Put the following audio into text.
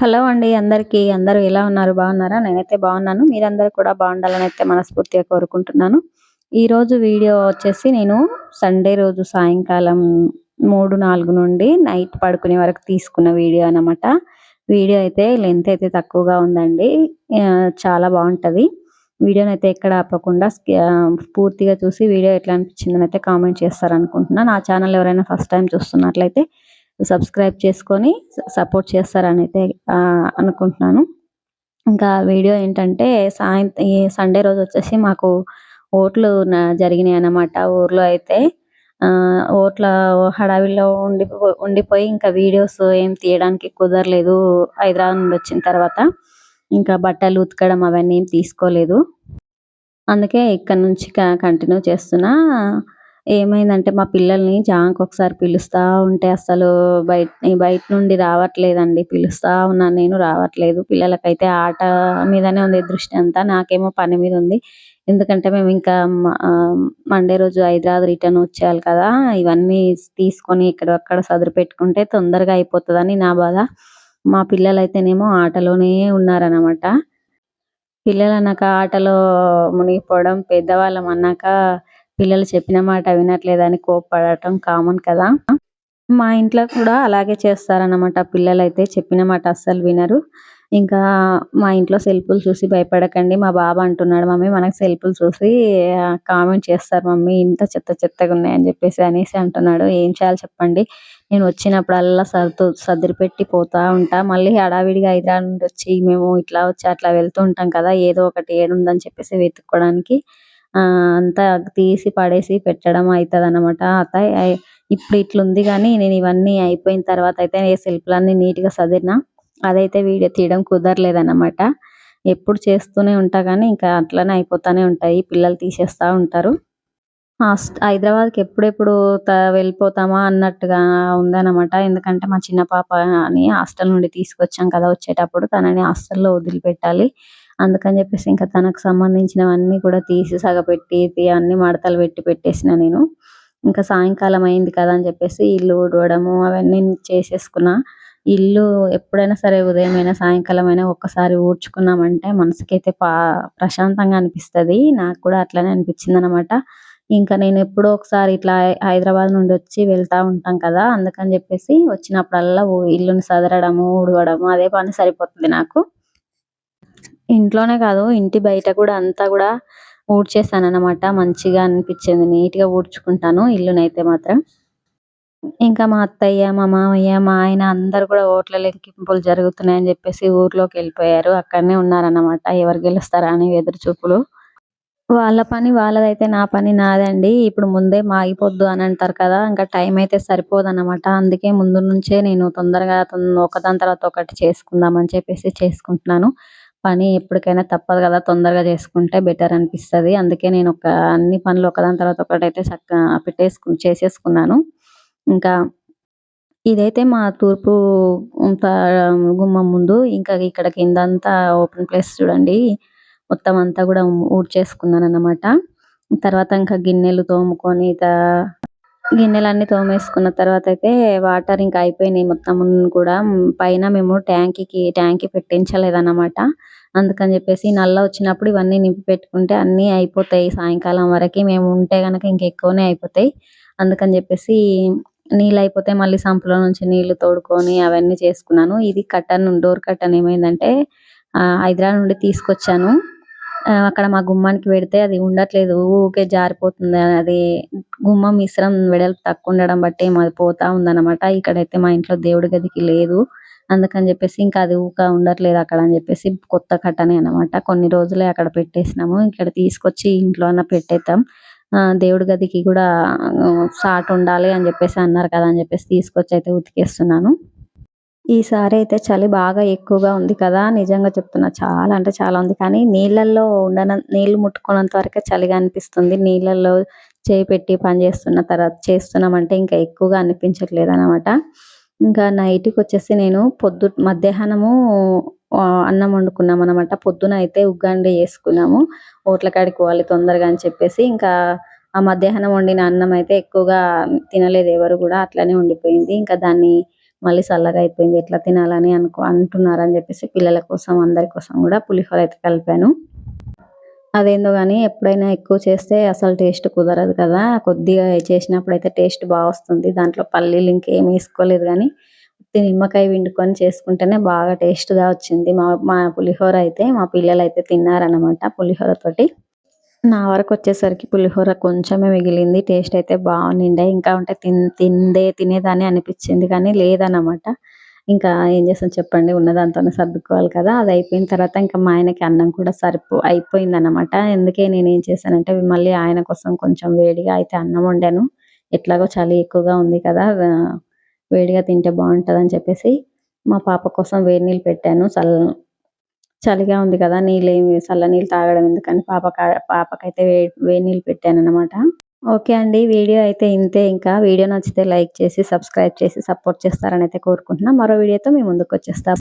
Hello అండి అందరికీ. అందరూ ఎలా ఉన్నారు? బాగున్నారా? నేనైతే బాగున్నాను. మీరందరూ కూడా బాగుండాలని అయితే మనస్ఫూర్తిగా కోరుకుంటున్నాను. ఈ రోజు వీడియో వచ్చేసి నేను సండే రోజు సాయంకాలం మూడు నాలుగు నుండి నైట్ పడుకునే వరకు తీసుకున్న వీడియో అనమాట వీడియో అయితే లెంత్ అయితే తక్కువగా ఉందండి. చాలా బాగుంటుంది. వీడియోని అయితే ఎక్కడ ఆపకుండా పూర్తిగా చూసి వీడియో ఎట్లా అనిపించిందని అయితే కామెంట్ చేస్తారనుకుంటున్నాను నా ఛానల్ ఎవరైనా ఫస్ట్ టైం చూస్తున్నట్లయితే సబ్స్క్రైబ్ చేసుకొని సపోర్ట్ చేస్తారని అయితే అనుకుంటున్నాను. ఇంకా వీడియో ఏంటంటే సాయంత్రం ఈ సండే రోజు వచ్చేసి మాకు ఓట్లు జరిగినాయి అన్నమాట. ఊర్లో అయితే ఓట్ల హడావిలో ఉండి ఉండిపోయి ఇంకా వీడియోస్ ఏం తీయడానికి కుదరలేదు. హైదరాబాద్ నుండి వచ్చిన తర్వాత ఇంకా బట్టలు ఉతకడం అవన్నీ ఏం తీసుకోలేదు. అందుకే ఇక్కడ నుంచి కంటిన్యూ చేస్తున్నా. ఏమైందంటే మా పిల్లల్ని జాంకి ఒకసారి పిలుస్తా ఉంటే అసలు బయట బయట నుండి రావట్లేదండి. పిలుస్తా ఉన్నాను నేను రావట్లేదు. పిల్లలకైతే ఆట మీదనే ఉంది దృష్టి అంతా. నాకేమో పని మీద ఉంది. ఎందుకంటే మేము ఇంకా మండే రోజు హైదరాబాద్ రిటర్న్ వచ్చేయాలి కదా. ఇవన్నీ తీసుకొని ఇక్కడక్కడ సదురు పెట్టుకుంటే తొందరగా అయిపోతుందని నా బాధ. మా పిల్లలైతేనేమో ఆటలోనే ఉన్నారనమాట పిల్లలు అన్నాక ఆటలో మునిగిపోవడం పెద్దవాళ్ళం అన్నాక పిల్లలు చెప్పిన మాట వినట్లేదని కోప్పడటం కామన్ కదా. మా ఇంట్లో కూడా అలాగే చేస్తారన్నమాట. పిల్లలు అయితే చెప్పిన మాట అస్సలు వినరు. ఇంకా మా ఇంట్లో సెల్ఫులు చూసి భయపడకండి మా బాబు అంటున్నాడు మమ్మీ మనకు సెల్ఫులు చూసి కామెంట్ చేస్తారు మమ్మీ ఇంత చెత్త చెత్తగా ఉన్నాయని చెప్పేసి అనేసి అంటున్నాడు. ఏం చేయాలి చెప్పండి. నేను వచ్చినప్పుడల్లా సర్దు సర్దిరి పెట్టి పోతా ఉంటా. మళ్ళీ హడావిడిగా హైదరాబాద్ నుండి వచ్చి మేము ఇట్లా వచ్చి అట్లా వెళ్తూ ఉంటాం కదా ఏదో ఒకటి ఏడుందని చెప్పేసి వెతుక్కోవడానికి అంతా తీసి పడేసి పెట్టడం అవుతుంది అన్నమాట ఇప్పుడు ఇట్లుంది కానీ నేను ఇవన్నీ అయిపోయిన తర్వాత అయితే సెల్ఫ్లన్నీ నీట్గా సదిరిన అదైతే వీడియో తీయడం కుదరలేదన్నమాట. ఎప్పుడు చేస్తూనే ఉంటా కానీ ఇంకా అట్లనే అయిపోతూనే ఉంటాయి. పిల్లలు తీసేస్తూ ఉంటారు. హైదరాబాద్కి ఎప్పుడెప్పుడు వెళ్ళిపోతామా అన్నట్టుగా ఉందన్నమాట. ఎందుకంటే మా చిన్న పాపని హాస్టల్ నుండి తీసుకొచ్చాం కదా వచ్చేటప్పుడు. తనని హాస్టల్లో వదిలిపెట్టాలి. అందుకని చెప్పేసి ఇంకా తనకు సంబంధించినవన్నీ కూడా తీసి సగపెట్టి అన్ని మడతలు పెట్టి పెట్టేసిన నేను. ఇంకా సాయంకాలం అయింది కదా అని చెప్పేసి ఇల్లు ఊడవడము అవన్నీ చేసేసుకున్నా. ఇల్లు ఎప్పుడైనా సరే ఉదయం అయినా సాయంకాలం అయినా ఒక్కసారి ఊడ్చుకున్నామంటే మనసుకైతే పా ప్రశాంతంగా అనిపిస్తుంది. నాకు కూడా అట్లనే అనిపించింది అనమాట ఇంకా నేను ఎప్పుడో ఒకసారి ఇట్లా హైదరాబాద్ నుండి వచ్చి వెళ్తూ ఉంటాం కదా అందుకని చెప్పేసి వచ్చినప్పుడల్లా ఇల్లుని సదరడము ఊడవడము అదే పని సరిపోతుంది నాకు. ఇంట్లోనే కాదు ఇంటి బయట కూడా అంతా కూడా ఊడ్చేసాను అనమాట మంచిగా అనిపించింది. నీట్గా ఊడ్చుకుంటాను ఇల్లునైతే మాత్రం. ఇంకా మా అత్తయ్య మా మామయ్య మా ఆయన అందరు కూడా ఓట్ల లెక్కింపులు జరుగుతున్నాయని చెప్పేసి ఊర్లోకి వెళ్ళిపోయారు. అక్కడనే ఉన్నారన్నమాట. ఎవరు గెలుస్తారా అని ఎదురు చూపులు వాళ్ళ పని వాళ్ళదైతే నా పని నాదండి. ఇప్పుడు ముందే మాగిపోద్దు అని అంటారు కదా ఇంకా టైం అయితే సరిపోదన్నమాట. అందుకే ముందు నుంచే నేను తొందరగా ఒకదాని తర్వాత ఒకటి చేసుకుందామని చెప్పేసి చేసుకుంటున్నాను. పని ఎప్పటికైనా తప్పదు కదా తొందరగా చేసుకుంటే బెటర్ అనిపిస్తుంది. అందుకే నేను ఒక అన్ని పనులు ఒకదాని తర్వాత ఒకటైతే చక్కగా పెట్టేసుకు చేసేసుకున్నాను. ఇంకా ఇదైతే మా తూర్పు గుమ్మం ముందు. ఇంకా ఇక్కడ కింద అంతా ఓపెన్ ప్లేస్ చూడండి. మొత్తం అంతా కూడా ఊడ్చేసుకున్నాను అన్నమాట తర్వాత ఇంకా గిన్నెలు తోముకొని గిన్నెలన్నీ తోమేసుకున్న తర్వాత అయితే వాటర్ ఇంకా అయిపోయినాయి మొత్తం కూడా. పైన మేము ట్యాంకీకి ట్యాంకీ పెట్టించలేదన్నమాట. అందుకని చెప్పేసి నల్ల వచ్చినప్పుడు ఇవన్నీ నింపి పెట్టుకుంటే అన్నీ అయిపోతాయి. సాయంకాలం వరకు మేము ఉంటే కనుక ఇంకా ఎక్కువనే అయిపోతాయి. అందుకని చెప్పేసి నీళ్ళు అయిపోతే మళ్ళీ సంపులో నుంచి నీళ్ళు తోడుకొని అవన్నీ చేసుకున్నాను. ఇది కట్టన్ డోర్ కట్టన్ ఏమైందంటే హైదరాబాద్ నుండి తీసుకొచ్చాను. అక్కడ మా గుమ్మానికి పెడితే అది ఉండట్లేదు ఊకే జారిపోతుంది అది గుమ్మం మిశ్రం వెడల్పు తక్కువ ఉండడం బట్టి అది పోతా ఉందన్నమాట. ఇక్కడైతే మా ఇంట్లో దేవుడి గదికి లేదు అందుకని చెప్పేసి ఇంకా అది ఊక ఉండట్లేదు అక్కడ అని చెప్పేసి కొత్త కట్టనే అనమాట కొన్ని రోజులే అక్కడ పెట్టేసినాము ఇక్కడ తీసుకొచ్చి ఇంట్లో అన్న పెట్టేద్దాం. దేవుడి గదికి కూడా సాట్ ఉండాలి అని చెప్పేసి అన్నారు కదా అని చెప్పేసి తీసుకొచ్చి అయితే ఉతికేస్తున్నాను. ఈసారి అయితే చలి బాగా ఎక్కువగా ఉంది కదా నిజంగా చెప్తున్నా. చాలా అంటే చాలా ఉంది. కానీ నీళ్ళల్లో ఉండన నీళ్ళు ముట్టుకున్నంత వరకే చలిగా అనిపిస్తుంది. నీళ్ళల్లో చేయి పెట్టి పని చేస్తున్న తర్వాత చేస్తున్నామంటే ఇంకా ఎక్కువగా అనిపించట్లేదు అనమాట ఇంకా నైట్కి వచ్చేసి నేను పొద్దు మధ్యాహ్నము అన్నం వండుకున్నాం అనమాట పొద్దున అయితే ఉగ్గండి చేసుకున్నాము. ఓట్ల కాడికి పోవాలి తొందరగా అని చెప్పేసి ఇంకా ఆ మధ్యాహ్నం వండిన అన్నం అయితే ఎక్కువగా తినలేదు ఎవరు కూడా. అట్లనే ఉండిపోయింది. ఇంకా దాన్ని మళ్ళీ చల్లగా అయిపోయింది ఎట్లా తినాలని అనుకో అంటున్నారని చెప్పేసి పిల్లల కోసం అందరి కోసం కూడా పులిహోర అయితే కలిపాను. అదేందో కానీ ఎప్పుడైనా ఎక్కువ చేస్తే అసలు టేస్ట్ కుదరదు కదా. కొద్దిగా చేసినప్పుడు అయితే టేస్ట్ బాగా వస్తుంది. దాంట్లో పల్లీలు ఇంకేం వేసుకోలేదు కానీ ఉత్తి నిమ్మకాయ పిండుకొని చేసుకుంటేనే బాగా టేస్ట్గా వచ్చింది మా మా పులిహోర అయితే. మా పిల్లలు అయితే తిన్నారనమాట పులిహోర తోటి. నా వరకు వచ్చేసరికి పులిహోర కొంచెమే మిగిలింది. టేస్ట్ అయితే బాగుండే ఇంకా ఉంటే తిన్ తిందే తినేదాన్ని అనిపించింది కానీ లేదన్నమాట. ఇంకా ఏం చేస్తాం చెప్పండి. ఉన్నదాంతోనే సర్దుకోవాలి కదా. అది అయిపోయిన తర్వాత ఇంకా మా ఆయనకి అన్నం కూడా సరిపో అయిపోయింది అనమాట అందుకే నేను ఏం చేశానంటే మళ్ళీ ఆయన కోసం కొంచెం వేడిగా అయితే అన్నం వండాను. ఎట్లాగో చలి ఎక్కువగా ఉంది కదా వేడిగా తింటే బాగుంటుంది అని చెప్పేసి మా పాప కోసం వేడి నీళ్ళు పెట్టాను. చల్ చలిగా ఉంది కదా నీళ్ళు ఏమి చల్ల నీళ్ళు తాగడం ఎందుకని పాప పాపకైతే వే వేడి నీళ్ళు పెట్టాను అనమాట ఓకే అండి వీడియో అయితే ఇంతే ఇంకా. వీడియో నచ్చితే లైక్ చేసి సబ్స్క్రైబ్ చేసి సపోర్ట్ చేస్తారని అయితే కోరుకుంటున్నాను మరో వీడియోతో మీ ముందుకు వచ్చేస్తాం.